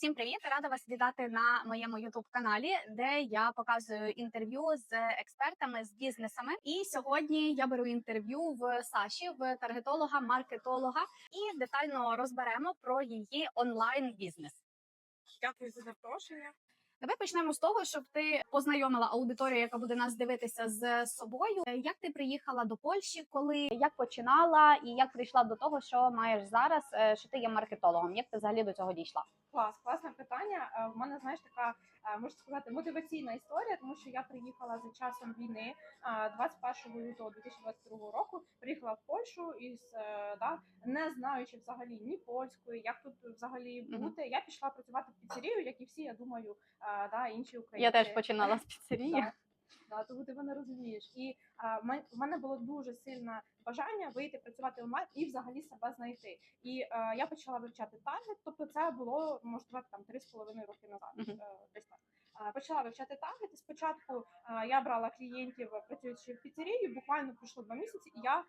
Всім привіт! Рада вас вітати на моєму youtube каналі, де я показую інтерв'ю з експертами з бізнесами. І сьогодні я беру інтерв'ю в Саші, в таргетолога, маркетолога, і детально розберемо про її онлайн бізнес. Дякую за запрошення. Давай почнемо з того, щоб ти познайомила аудиторію, яка буде нас дивитися з собою. Як ти приїхала до Польщі, коли як починала, і як прийшла до того, що маєш зараз, е, що ти є маркетологом? Як ти взагалі до цього дійшла? Клас, класне питання. Е, В мене знаєш така е, можна сказати мотиваційна історія, тому що я приїхала за часом війни е, 21 лютого 2022 року. Приїхала в Польщу із е, да не знаючи взагалі ні польської, як тут взагалі бути. Я пішла працювати в піцерію, як і всі, я думаю, е, да інші українці. Я теж починала з піцерії. Так, да, тому ти мене розумієш. І а, в мене було дуже сильне бажання вийти працювати онлайн і взагалі себе знайти. І е, я почала вивчати таргет. Тобто, це було сказати, там три з половиною роки назад. Мгм. е, десь так. Почала вивчати таргет. І спочатку я брала клієнтів, працюючи в піцерії. Буквально пройшло два місяці, і я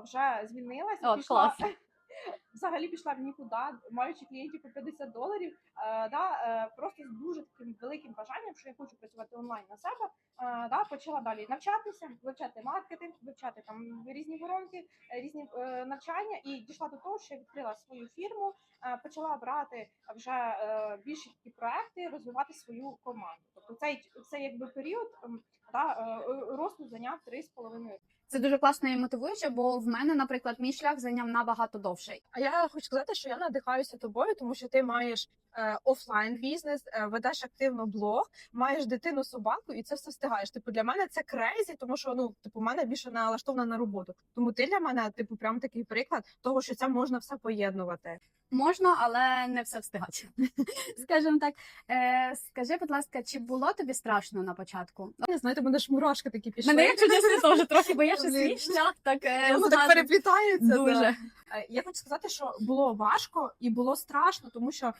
вже звільнилася. О, пішла. взагалі пішла в нікуди, маючи клієнтів по 50 доларів. Е, да, е, просто з дуже таким великим бажанням, що я хочу працювати онлайн на себе. Е, да, почала далі навчатися, вивчати маркетинг, вивчати там різні воронки, різні е, навчання, і дійшла до того, що я відкрила свою фірму, е, почала брати вже е, більші такі проекти, розвивати свою команду. Тобто цей цей якби період ем, да, е, росту зайняв 3,5 роки. Це дуже класно і мотивуюче, бо в мене, наприклад, мій шлях зайняв набагато довше. А я хочу сказати, що я надихаюся тобою, тому що ти маєш е, офлайн бізнес, е, ведеш активно блог, маєш дитину, собаку, і це все встигаєш. Типу, для мене це крейзі, тому що ну типу, мене більше налаштована на роботу. Тому ти для мене, типу, прям такий приклад того, що це можна все поєднувати. Можна, але не все встигати. Скажімо так. Е, скажи, будь ласка, чи було тобі страшно на початку? Не знаєте, мене ж мурашки такі пішли. Мене, якщо чесно, теж трохи, бо я ще свій шлях так, е, Воно так згадую. переплітається. дуже. Да. Е, Я хочу сказати, що було важко і було страшно, тому що е,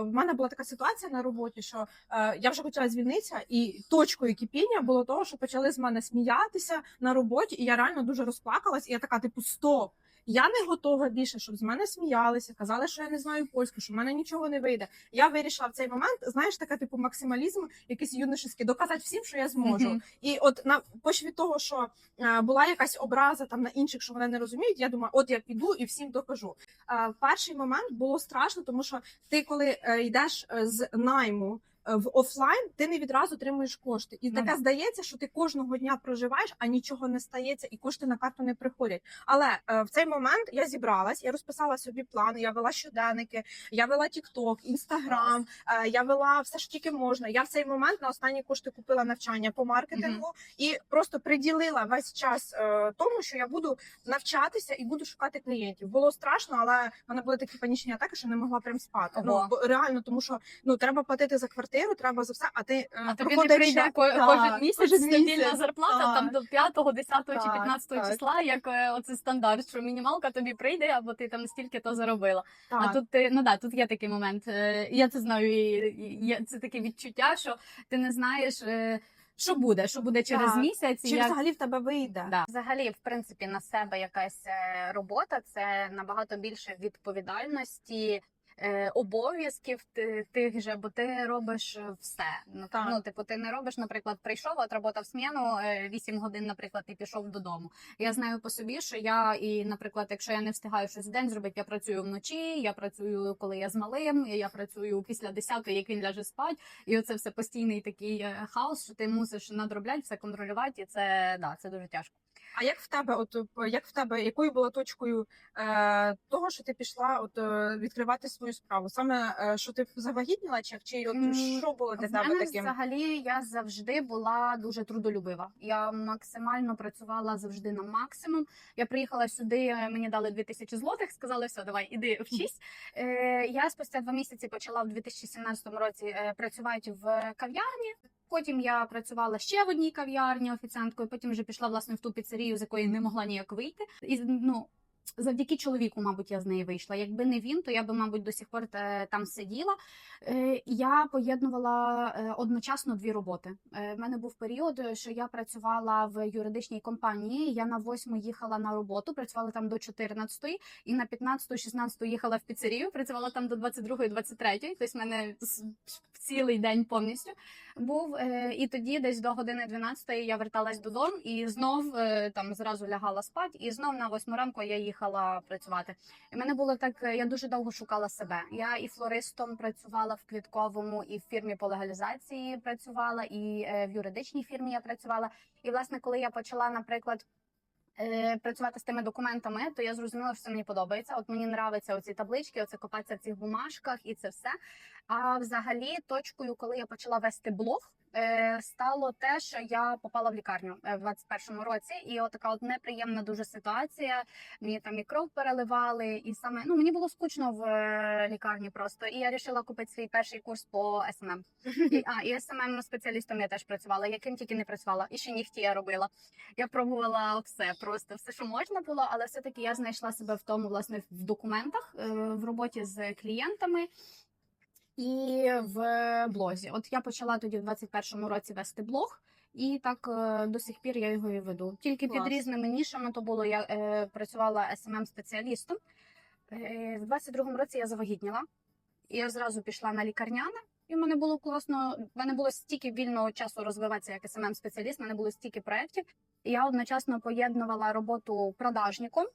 в мене була така ситуація на роботі, що е, я вже хотіла звільнитися, і точкою кипіння було того, що почали з мене сміятися на роботі, і я реально дуже розплакалась. І я така, типу, стоп. Я не готова більше, щоб з мене сміялися, казали, що я не знаю польську, що в мене нічого не вийде. Я вирішила в цей момент, знаєш, така типу максималізм, якийсь юношеський, доказати всім, що я зможу. Мгм. І от на почві того, що е, була якась образа там на інших, що вони не розуміють. Я думаю, от я піду і всім докажу. Е, перший момент було страшно, тому що ти, коли е, йдеш е, з найму. В офлайн ти не відразу отримуєш кошти, і таке здається, що ти кожного дня проживаєш, а нічого не стається, і кошти на карту не приходять. Але е, в цей момент я зібралась, я розписала собі план, я вела щоденники, я вела TikTok, Instagram, е, я вела все, що тільки можна. Я в цей момент на останні кошти купила навчання по маркетингу і просто приділила весь час е, тому, що я буду навчатися і буду шукати клієнтів. Було страшно, але в мене були такі панічні атаки, що не могла прям спати. Ого. Ну реально, тому що ну треба платити за квартиру, треба за все. А ти е, А тобі не прийде кожен місяць стабільна зарплата там до 5, 10 чи Так, 15 так. числа, як е, оце стандарт, що мінімалка тобі прийде, або ти там стільки то заробила. А тут ти ну да, тут є такий момент. Е, Я це знаю, і це таке відчуття, що ти не знаєш. Що буде, що буде через Так. місяць, Чи як взагалі в тебе вийде? Да. Взагалі, в принципі, на себе якась робота це набагато більше відповідальності. Е, Обов'язків ти- тих же, бо ти робиш е, все. Ну, Так. ну, типу, ти не робиш, наприклад, прийшов, отработав сміну е, 8 годин, наприклад, і пішов додому. Я знаю по собі, що я і, наприклад, якщо я не встигаю щось в день зробити, я працюю вночі, я працюю, коли я з малим, я працюю після 10 як він ляже спать. І оце все постійний такий е, хаос, що ти мусиш надробляти, все контролювати, і це да, це дуже тяжко. А як в тебе, от е, як в тебе, якою була точкою е, того, що ти пішла от е, відкривати свою справу? Саме е, що ти завагітніла, чи, чи от що було для тебе мене таким? взагалі я завжди була дуже трудолюбива. Я максимально працювала завжди на максимум. Я приїхала сюди, е, мені дали 2000 злотих, сказали, все, давай, іди вчись. Е, я спустя два місяці почала в 2017 році е, працювати в кав'ярні. Потім я працювала ще в одній кав'ярні офіціанткою. Потім вже пішла власне в ту піцерію, з якої не могла ніяк вийти. І ну Завдяки чоловіку, мабуть, я з неї вийшла. Якби не він, то я би, мабуть, до сих пор е, там сиділа. Е, Я поєднувала е, одночасно дві роботи. В мене був період, що я працювала в юридичній компанії. Я на восьму їхала на роботу, працювала там до 14 і на 15-16 їхала в піцерію, працювала там до 22-ї, 23-ї. Тобто в мене цілий день повністю був. І тоді, десь до години 12 я верталась додому і знов там зразу лягала спати, і знов на 8 ранку я їхала працювати. І мене було так, е, я дуже довго шукала себе. Я і флористом працювала в квітковому, і в фірмі по легалізації працювала, і е, в юридичній фірмі я працювала. І власне, коли я почала, наприклад. е, Працювати з тими документами, то я зрозуміла, що це мені подобається. От мені нравиться оці таблички, оце копатися в цих бумажках і це все. А взагалі, точкою, коли я почала вести блог, стало те, що я попала в лікарню е, в 21-му році, і от така от неприємна дуже ситуація. Мені там і кров переливали, і саме ну мені було скучно в е, лікарні просто. І я вирішила купити свій перший курс по СММ. І, а і СММ спеціалістом я теж працювала. Яким тільки не працювала, і ще нігті я робила. Я пробувала все, просто все, що можна було, але все таки я знайшла себе в тому, власне, в документах, е, в роботі з клієнтами. І в блозі. От я почала тоді в 21-му році вести блог, і так е, до сих пір я його і веду. Тільки Клас. під різними нішами то було. Я е, працювала smm спеціалістом. Е, в 22-му році я завагітніла, і я зразу пішла на лікарняне. І в мене було класно. В мене було стільки вільного часу розвиватися як smm спеціаліст. в мене було стільки проєктів. Я одночасно поєднувала роботу продажником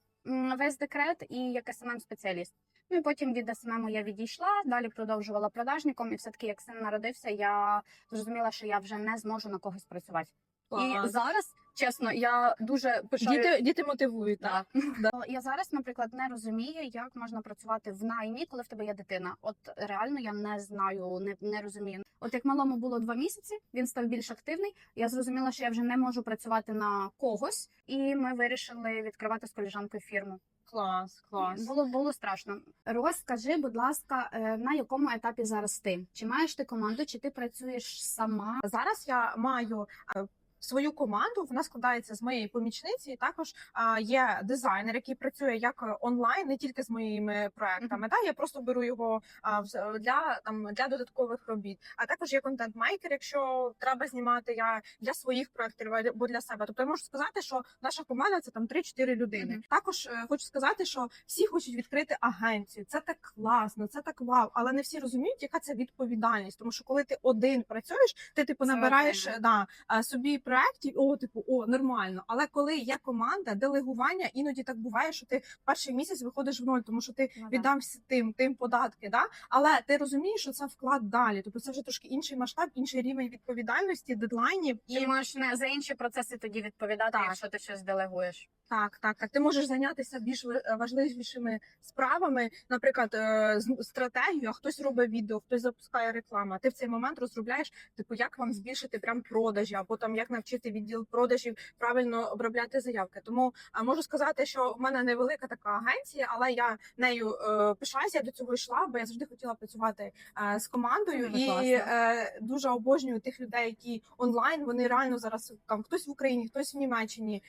весь декрет і як smm спеціаліст. Ну і потім від СММу я відійшла, далі продовжувала продажником, і все таки, як син народився, я зрозуміла, що я вже не зможу на когось працювати. І зараз, чесно, я дуже пишаю. Діти, діти мотивують, так. Да. Я зараз, наприклад, не розумію, як можна працювати в наймі, коли в тебе є дитина. От реально я не знаю, не, не розумію. От як малому було два місяці, він став більш активний. Я зрозуміла, що я вже не можу працювати на когось, і ми вирішили відкривати з коліжанкою фірму. Клас, клас. Було було страшно. Розкажи, будь ласка, е, на якому етапі зараз ти? Чи маєш ти команду, чи ти працюєш сама? Зараз я маю е, свою команду. Вона складається з моєї помічниці. І також а, є дизайнер, який працює як е, онлайн, не тільки з моїми проектами. Та я просто беру його а, для там для додаткових робіт. А також є контент-мейкер, якщо треба знімати я для своїх проектів або для себе. Тобто я можу сказати, що наша команда це там 3-4 людини. Мгм. Також е, хочу сказати, що всі хочуть відкрити агенцію. Це так класно, це так вау. Але не всі розуміють, яка це відповідальність. Тому що коли ти один працюєш, ти типу набираєш окремо. да, а, собі проєктів, о, типу, о, нормально. Але коли є команда, делегування, іноді так буває, що ти перший місяць виходиш в ноль, тому що ти Ну, да. тим, тим податки. Да? Але ти розумієш, що це вклад далі. Тобто це вже трошки інший масштаб, інший рівень відповідальності, дедлайнів. Ти можеш не за інші процеси тоді відповідати, Так. якщо ти щось делегуєш. Так, так, так. Ти можеш зайнятися більш важливішими справами, наприклад, е, стратегію, а хтось робить відео, хтось запускає рекламу. а Ти в цей момент розробляєш, типу, як вам збільшити прям продажі, або там як навчити відділ продажів правильно обробляти заявки. Тому можу сказати, що в мене невелика така агенція, але я нею е, пишаюся. Я до цього йшла, бо я завжди хотіла працювати е, з командою і класно. е, дуже обожнюю тих людей, які онлайн. Вони реально зараз там хтось в Україні, хтось в Німеччині.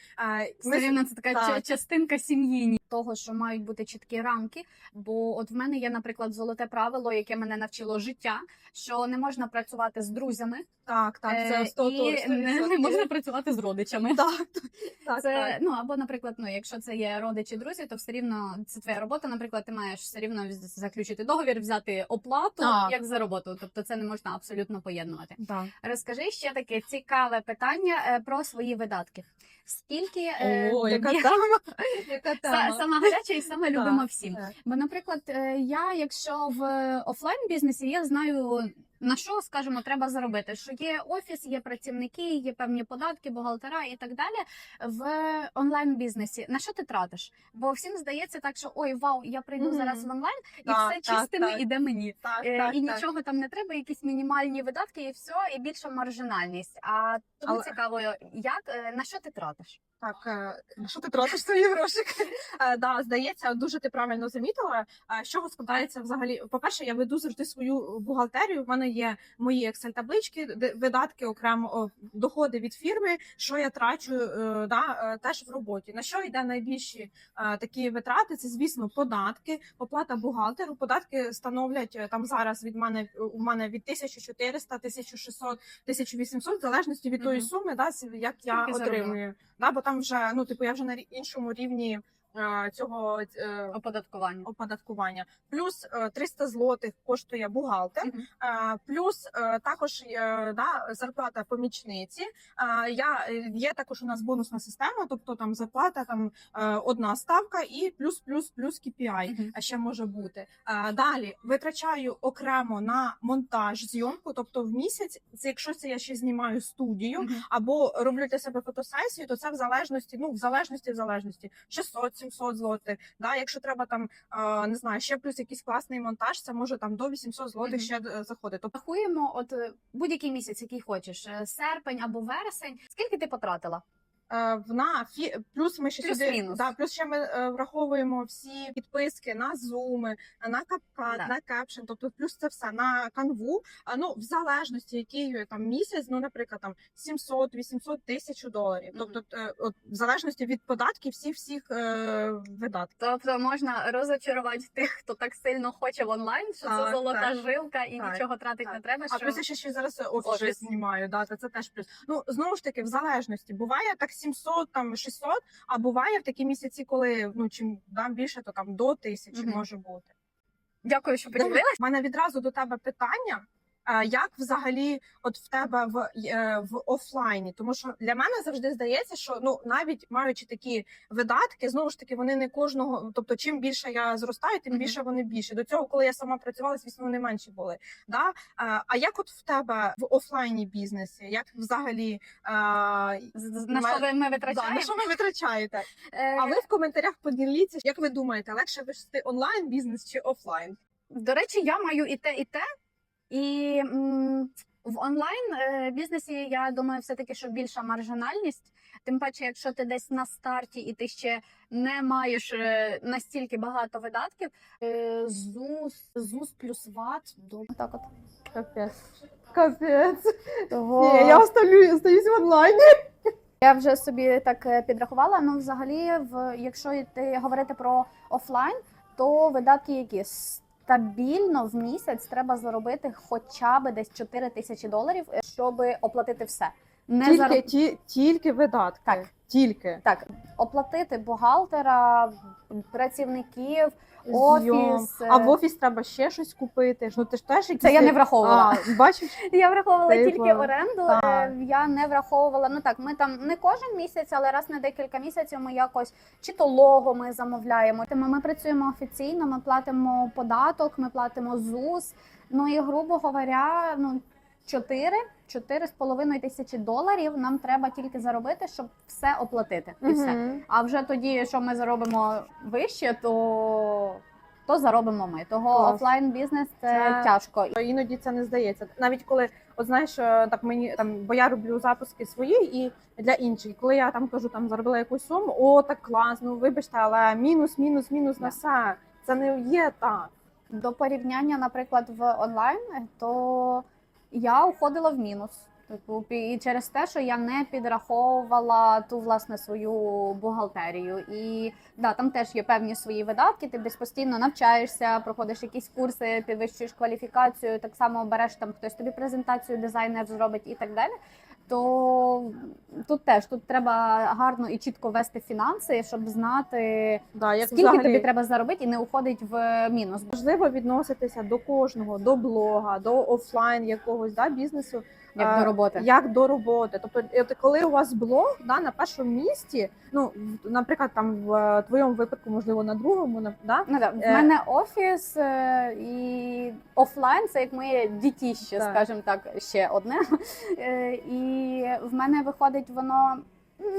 Все рівно це така Так. частинка сім'ї того, що мають бути чіткі рамки. Бо от в мене є, наприклад, золоте правило, яке мене навчило життя, що не можна працювати з друзями, Так, так, е, це 100 і не, не можна працювати з родичами. Так, так, Це так. ну або, наприклад, ну якщо це є родичі, друзі, то все рівно це твоя робота. Наприклад, ти маєш все рівно заключити договір, взяти оплату Так. як за роботу. Тобто це не можна абсолютно поєднувати. Так. Розкажи ще таке цікаве питання е, про свої видатки. Скільки е, яка тобі- тема? Яка тема? Сама гаряча і саме любима всім? Бо, наприклад, е, я, якщо в офлайн бізнесі, я знаю. На що, скажімо, треба заробити? Що є офіс, є працівники, є певні податки, бухгалтера і так далі. В онлайн бізнесі на що ти тратиш? Бо всім здається так, що ой, вау, я прийду Мгм. зараз в онлайн, і Так, все так, чистими так. іде мені. Так, Е, так, і так. нічого там не треба, якісь мінімальні видатки, і все, і більша маржинальність. А тому Але- цікаво, як е, на що ти тратиш? Так, е, на що ти тратиш свої гроші? Е, Да, здається, дуже ти правильно замітила. З складається взагалі? По-перше, я веду завжди свою бухгалтерію. В мене є мої Excel таблички, де видатки окремо доходи від фірми, що я трачу е, да, е, теж в роботі. На що йде найбільші е, такі витрати? Це звісно податки, оплата бухгалтеру. Податки становлять там зараз від мене у мене від 1400, 1600, 1800, в залежності від тої суми, да, як я Скільки отримую. Да, бо там вже ну типу я вже на іншому рівні цього е, Оподаткування. оподаткування. Плюс е, 300 злотих коштує бухгалтер. Е, Плюс е, також е, да, зарплата помічниці. Е, Я е, є також у нас бонусна система, тобто там зарплата там е, одна ставка і плюс, плюс, плюс KPI а ще може бути. Е, Далі витрачаю окремо на монтаж зйомку, тобто в місяць, це якщо це я ще знімаю студію. Мгм. Або роблю для себе фотосесію, то це в залежності, ну в залежності, в залежності 600-700 злотих. Да, якщо треба там е, не знаю, ще плюс якийсь класний монтаж, це може там до 800 злотих Мгм. ще заходити. заходить. Тобто Рахуємо, от е, будь-який місяць, який хочеш, е, серпень або вересень. Скільки ти потратила? Е, в на фі плюс ми ще сюди Плюс-мінус. да, плюс ще ми е, враховуємо всі підписки на зуми, на капкат, Да. на кепшн, тобто плюс це все на канву. А ну в залежності, який там місяць, ну наприклад, там 700, 800 тисяч доларів. Тобто, е, от в залежності від податків всіх всіх е, видатків. Тобто можна розочарувати тих, хто так сильно хоче в онлайн, що Так, це золота так. жилка і Так, нічого тратити так. не треба. А плюс я ще, ще зараз офіс, Офіс. знімаю, да, то це теж плюс. Ну знову ж таки, в залежності буває так 700, там 600, а буває в такі місяці, коли ну чим дам більше, то там до тисячі Мгм. може бути. Дякую, що поділилась. У мене відразу до тебе питання. Як взагалі, от в тебе в, е, в офлайні? Тому що для мене завжди здається, що ну навіть маючи такі видатки, знову ж таки, вони не кожного. Тобто, чим більше я зростаю, тим більше вони більше. До цього, коли я сама працювала, звісно, вони менші були. Да? А як от в тебе в офлайні бізнесі? Як взагалі На що ми да, витрачаємо? на що ви витрачаєте? Е, А ви в коментарях поділіться, як ви думаєте, легше вести онлайн бізнес чи офлайн? До речі, я маю і те, і те. І м, в онлайн е, бізнесі я думаю, все таки, що більша маржинальність. Тим паче, якщо ти десь на старті і ти ще не маєш е, настільки багато видатків, е, ЗУС, ЗУС плюс ВАТ, думаю, так от. Капець. Капець. Того... Ні, я остаю, остаюсь в онлайні. Я вже собі так підрахувала. Ну, взагалі, в якщо йти говорити про офлайн, то видатки які стабільно в місяць треба заробити хоча б десь 4 тисячі доларів, щоб оплатити все. Не Тільки, зар... ті, тільки видатки. Так. Тільки. так, оплатити бухгалтера, працівників. Офіс. е, А в офіс треба ще щось купити. Ну ти ж теж якісь... Це я не враховувала. А, бачиш? Я враховувала Типу, тільки оренду. так. е, Я не враховувала. Ну так, ми там не кожен місяць, але раз на декілька місяців ми якось чи то лого ми замовляємо. Тому ми працюємо офіційно, ми платимо податок, ми платимо ЗУС. Ну і грубо говоря, ну 4 4 з половиною тисячі доларів нам треба тільки заробити, щоб все оплатити. І все. Мгм. А вже тоді, що ми заробимо вище, то, то заробимо ми. Того Клас. офлайн бізнес це, Це- тяжко. Іноді це не здається. Навіть коли, от знаєш, е, так мені там, бо я роблю запуски свої і для інших. Коли я там кажу, там заробила якусь суму, о, так класно, вибачте, але мінус, мінус, мінус на Да. все. Це не є так. До порівняння, наприклад, в онлайн, то я уходила в мінус. Типу, і через те, що я не підраховувала ту власне свою бухгалтерію. І да, там теж є певні свої видатки. Ти десь постійно навчаєшся, проходиш якісь курси, підвищуєш кваліфікацію. Так само береш там хтось тобі презентацію, дизайнер зробить і так далі. То тут теж тут треба гарно і чітко вести фінанси, щоб знати Да, як скільки взагалі тобі треба заробити і не уходить в мінус. важливо відноситися до кожного, до блога, до офлайн якогось да, бізнесу. Як Е, до роботи. Як до роботи. Тобто, от коли у вас блог да, на першому місці, ну наприклад, там в е, твоєму випадку, можливо, на другому, на- да, Ну, да. В Е, мене офіс е, і офлайн це як моє дітіще, Так. скажімо так, ще одне. Е, І в мене виходить воно.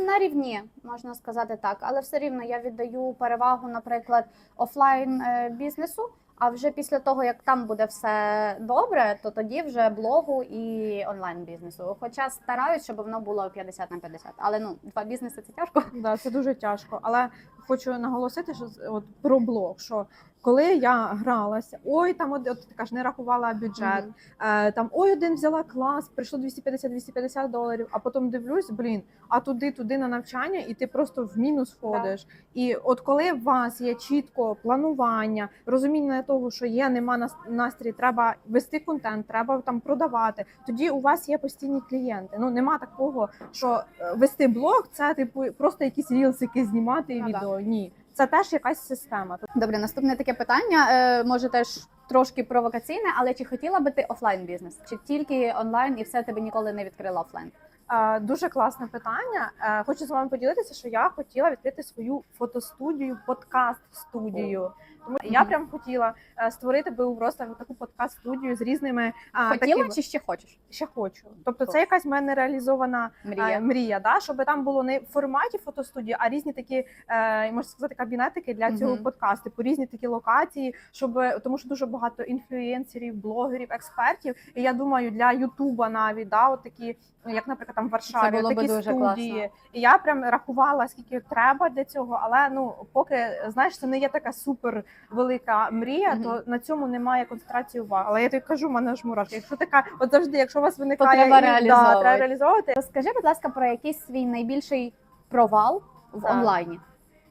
На рівні можна сказати так, але все рівно я віддаю перевагу, наприклад, офлайн е, бізнесу. А вже після того, як там буде все добре, то тоді вже блогу і онлайн бізнесу. Хоча стараюсь, щоб воно було 50 на 50. Але ну два бізнеси це тяжко. Да, це дуже тяжко. Але хочу наголосити, що от про блог, що коли я гралася, ой, там от, от ти кажеш, не рахувала бюджет, е, там ой, один взяла клас, прийшло 250-250 доларів, а потім дивлюсь, блін, а туди, туди на навчання, і ти просто в мінус входиш. І от коли у вас є чітко планування, розуміння того, що є, нема нас- настрій, треба вести контент, треба там продавати. Тоді у вас є постійні клієнти. Ну нема такого, що е, вести блог це типу просто якісь рілсики знімати і Ну, да. відео. Ні, це теж якась система. Добре, наступне таке питання. Е, може теж трошки провокаційне, але чи хотіла би ти офлайн бізнес? Чи тільки онлайн і все тебе ніколи не відкрила офлайн? Е, Дуже класне питання. Е, Хочу з вами поділитися, що я хотіла відкрити свою фотостудію, подкаст студію. Тому я прям хотіла е, створити би просто таку подкаст студію з різними а, Хотіла такими- чи ще хочеш? ще хочу. Тобто, це якась в мене реалізована Мрія. мрія, мрія да? щоб там було не в форматі фотостудії, а різні такі, е, можна сказати, кабінетики для цього Мгм. подкасту, по різні такі локації, щоб тому що дуже багато інфлюенсерів, блогерів, експертів. І я думаю, для Ютуба навіть да, от такі, як, наприклад, там в Варшаві, було от би дуже студії. класно. І я прям рахувала, скільки треба для цього, але ну поки знаєш, це не є така супер велика мрія, Мгм. то на цьому немає концентрації уваги. Але я тобі кажу, в мене ж мурашки. Якщо така, от завжди, якщо у вас виникає треба і- реалізовувати. Да, треба реалізовувати. Розкажи, будь ласка, про якийсь свій найбільший провал в Так. онлайні.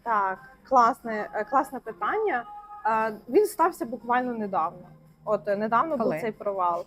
Так, класне, е, класне питання. Е, Він стався буквально недавно. От е, недавно Коли? був цей провал.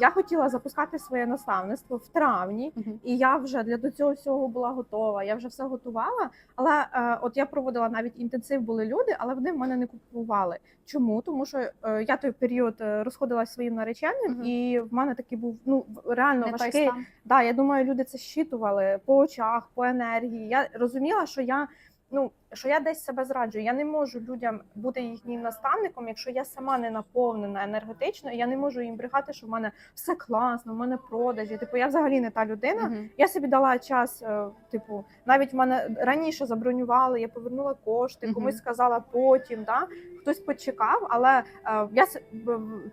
Я хотіла запускати своє наставництво в травні, Мгм. і я вже для цього всього була готова. Я вже все готувала. Але е, от я проводила навіть інтенсив, були люди, але вони в мене не купували. Чому? Тому що е, я той період е, розходилась своїм нареченим, Мгм. і в мене такий був ну реально Не важкий. Да, я думаю, люди це щитували по очах, по енергії. Я розуміла, що я ну що я десь себе зраджую. Я не можу людям бути їхнім наставником, якщо я сама не наповнена енергетично, і я не можу їм брехати, що в мене все класно, в мене продажі. Типу, я взагалі не та людина. Мгм. Я собі дала час, е, типу, навіть в мене раніше забронювали, я повернула кошти, Мгм. комусь сказала потім. Да? Хтось почекав, але е, я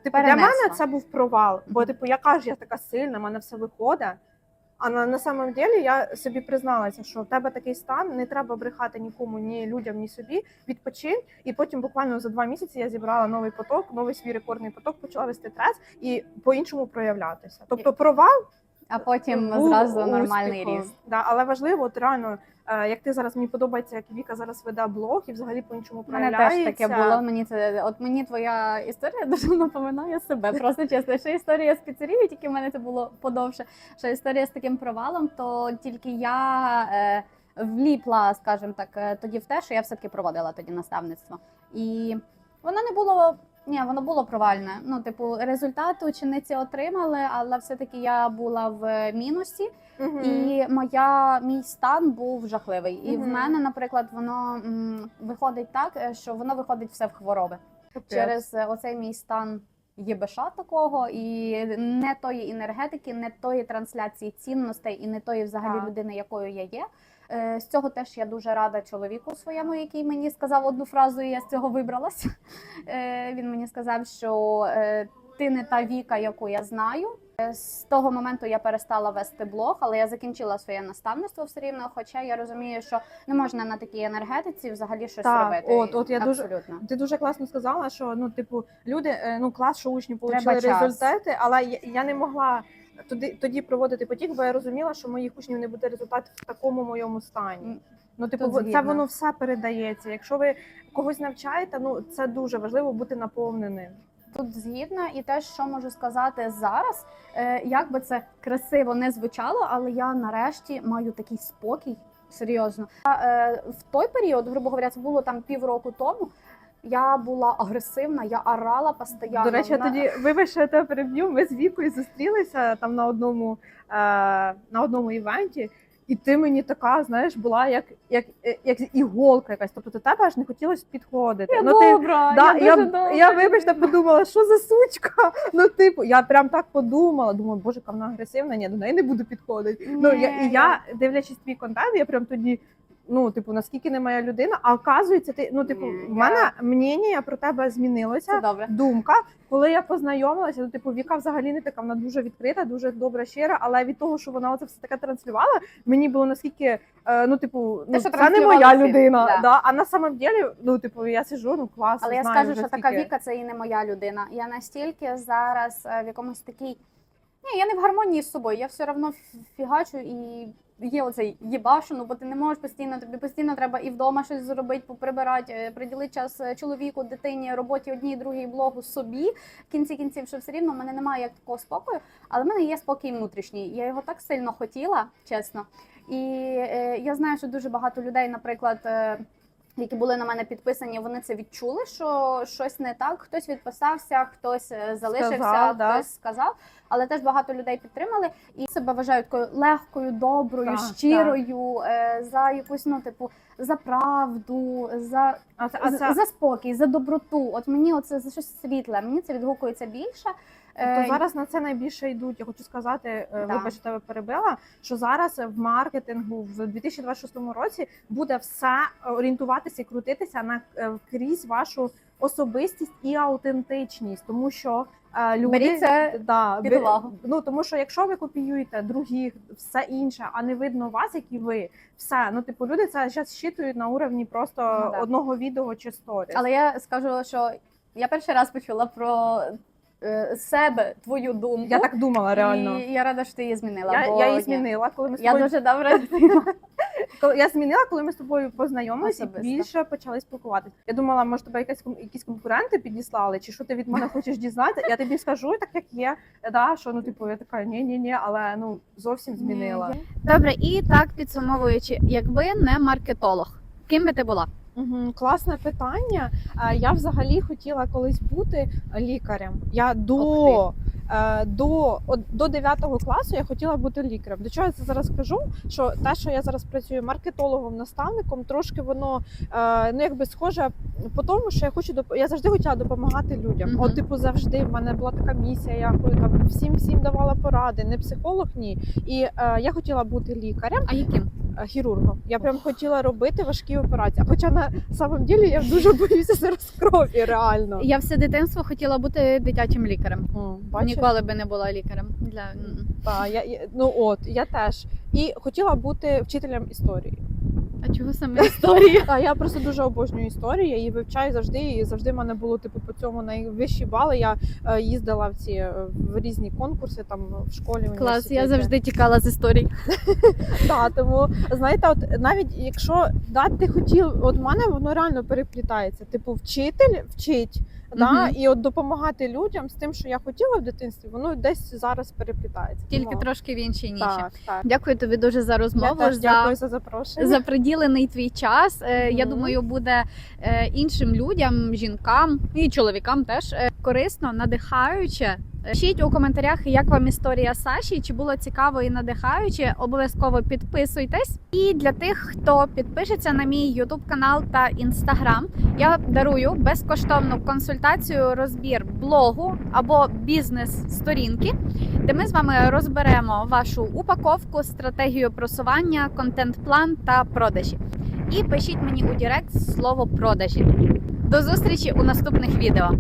типу, для мене це був провал. Бо типу, я кажу, я така сильна, в мене все виходить. А на, на самом деле я собі призналася, що в тебе такий стан, не треба брехати нікому, ні людям, ні собі. Відпочинь, і потім буквально за два місяці я зібрала новий поток, новий свій рекордний поток, почала вести трес і по-іншому проявлятися. Тобто провал А потім був зразу нормальний успіхом. ріст. Да, але важливо, от реально, е, як ти зараз мені подобається, як Віка зараз веде блог і взагалі по-іншому У мене проявляється. теж таке було. Мені це от мені твоя історія дуже напоминає себе. Просто чесно, що історія з піцерією, тільки в мене це було подовше. Що історія з таким провалом, то тільки я е, вліпла, скажімо так, е, тоді в те, що я все таки проводила тоді наставництво. І воно не було. Ні, воно було провальне. Ну, типу, результати учениці отримали, але все-таки я була в мінусі. Мгм. І моя мій стан був жахливий. І в мене, наприклад, воно м, виходить так, е, що воно виходить все в хвороби Капець. через е, оцей мій стан ЄБШ такого, і не тої енергетики, не тої трансляції цінностей, і не тої взагалі Так. людини, якою я є. Е, З цього теж я дуже рада чоловіку своєму, який мені сказав одну фразу, і я з цього вибралась. Е, Він мені сказав, що е, ти не та віка, яку я знаю. З того моменту я перестала вести блог, але я закінчила своє наставництво все рівно. Хоча я розумію, що не можна на такій енергетиці взагалі щось Так, робити. от- от я дуже- Ти дуже класно сказала, що ну, типу, люди, ну клас, що учні отримали результати, але я, я не могла тоді, тоді проводити потік, бо я розуміла, що моїх учнів не буде результатів в такому моєму стані. Ну, типу, тут це воно все передається. Якщо ви когось навчаєте, ну це дуже важливо бути наповненим. Тут згідна, і те, що можу сказати зараз, е, як би це красиво не звучало, але я нарешті маю такий спокій. Серйозно. Е, в той період, грубо говоря, це було там півроку тому. Я була агресивна, я орала постійно. До речі, я тоді вибач, що я тебе переб'ю. Ми з Вікою зустрілися там на одному е, на одному івенті, і ти мені така, знаєш, була як, як, як іголка якась. Тобто до тебе аж не хотілося підходити. Я ну, ти, добра, Да, я, я, добра. я вибачте, подумала, що за сучка. Ну, типу, я прям так подумала. Думаю, боже, яка вона агресивна, ні, до неї не буду підходити. Ну я і я, дивлячись твій контент, я прям тоді ну, типу, наскільки не моя людина, а оказується, ти ну, типу, в мене мнення про тебе змінилося. Це добре. Думка, коли я познайомилася, ну, типу, Віка взагалі не така, вона дуже відкрита, дуже добра, щира, але від того, що вона оце все таке транслювала, мені було наскільки, е, ну, типу, ну, що це не моя всі, людина. да. Да. А на самом деле, ну, типу, я сижу, ну клас. Але я знаю скажу, вже що така скільки. Віка це і не моя людина. Я настільки зараз е, в якомусь такій. Ні, я не в гармонії з собою. Я все одно фігачу і є оцей їбашину, бо ти не можеш постійно, тобі постійно треба і вдома щось зробити, поприбирати, е, приділити час е, чоловіку, дитині, роботі одній, другій, блогу, собі. В кінці кінців, що все рівно в мене немає як такого спокою, але в мене є спокій внутрішній. Я його так сильно хотіла, чесно. І е, я знаю, що дуже багато людей, наприклад. Е, які були на мене підписані, вони це відчули, що щось не так. Хтось відписався, хтось е, залишився, Сказав, да. хтось сказав. Але теж багато людей підтримали і себе вважають такою легкою, доброю, Так, щирою е, за якусь, ну типу, за правду, за, А а за, за спокій, за доброту. От мені оце за щось світле. Мені це відгукується більше. Е, То зараз на це найбільше йдуть. Я хочу сказати, е, Да. вибач, тебе перебила. Що зараз в маркетингу в 2026 році буде все орієнтуватися і крутитися на е, крізь вашу особистість і аутентичність, тому що е, люди Беріть це да, під ви- увагу. Ну тому що якщо ви копіюєте других, все інше, а не видно вас, які ви, все ну типу люди це зараз щитують на уровні просто Ну, да. одного відео чи сторіс. Але я скажу, що я перший раз почула про е, себе твою думку. я так думала реально. І я рада, що ти її змінила. Я, бо я її змінила, коли ми з Я дуже добре. Коли я змінила, коли ми з тобою познайомилися і більше почали спілкуватися. Я думала, може тебе якась ком- якісь конкуренти підіслали, чи що ти від мене хочеш дізнатися. Я тобі скажу так, як є. Да, що ну типу я така ні, ні, ні, але ну зовсім змінила. Добре, і так підсумовуючи, якби не маркетолог, ким би ти була? Угу, класне питання. Е, Я взагалі хотіла колись бути лікарем. Я до, е, до, до 9 класу я хотіла бути лікарем. До чого я це зараз кажу? Що те, що я зараз працюю маркетологом, наставником, трошки воно е, ну якби схоже по тому, що я хочу доп... я завжди хотіла допомагати людям. Мгм. От, типу, завжди в мене була така місія. Я там всім всім давала поради, не психолог, ні. І е, я хотіла бути лікарем А яким? Е, хірургом. Я прям хотіла робити важкі операції. Хоча на самом ділі я дуже боюся зараз крові, реально. Я все дитинство хотіла бути дитячим лікарем. О, Ніколи би не була лікарем. Для. Та, я, я- ну от, я теж. І хотіла бути вчителем історії. А чого саме історія? А я просто дуже обожнюю історію, я її вивчаю завжди, і завжди в мене було типу по цьому найвищі бали. Я е, їздила в ці е, в різні конкурси там в школі. в Клас, я університеті. завжди тікала з історії. Так, тому знаєте, от навіть якщо да, ти хотів, от в мене воно реально переплітається. Типу, вчитель вчить, да, і от допомагати людям з тим, що я хотіла в дитинстві, воно десь зараз переплітається. Тільки Тому, трошки в іншій ніші. так, так. Дякую тобі дуже за Я розмову. теж за... дякую за запрошення. за приділений твій час. Е, Я думаю, буде е, іншим людям, жінкам і чоловікам теж е, корисно, надихаюче. Пишіть у коментарях, як вам історія Саші, чи було цікаво і надихаюче. Обов'язково підписуйтесь. І для тих, хто підпишеться на мій YouTube канал та Instagram, я дарую безкоштовну консультацію, розбір блогу або бізнес-сторінки, де ми з вами розберемо вашу упаковку, стратегію просування, контент-план та продажі. І пишіть мені у Директ слово продажі. До зустрічі у наступних відео.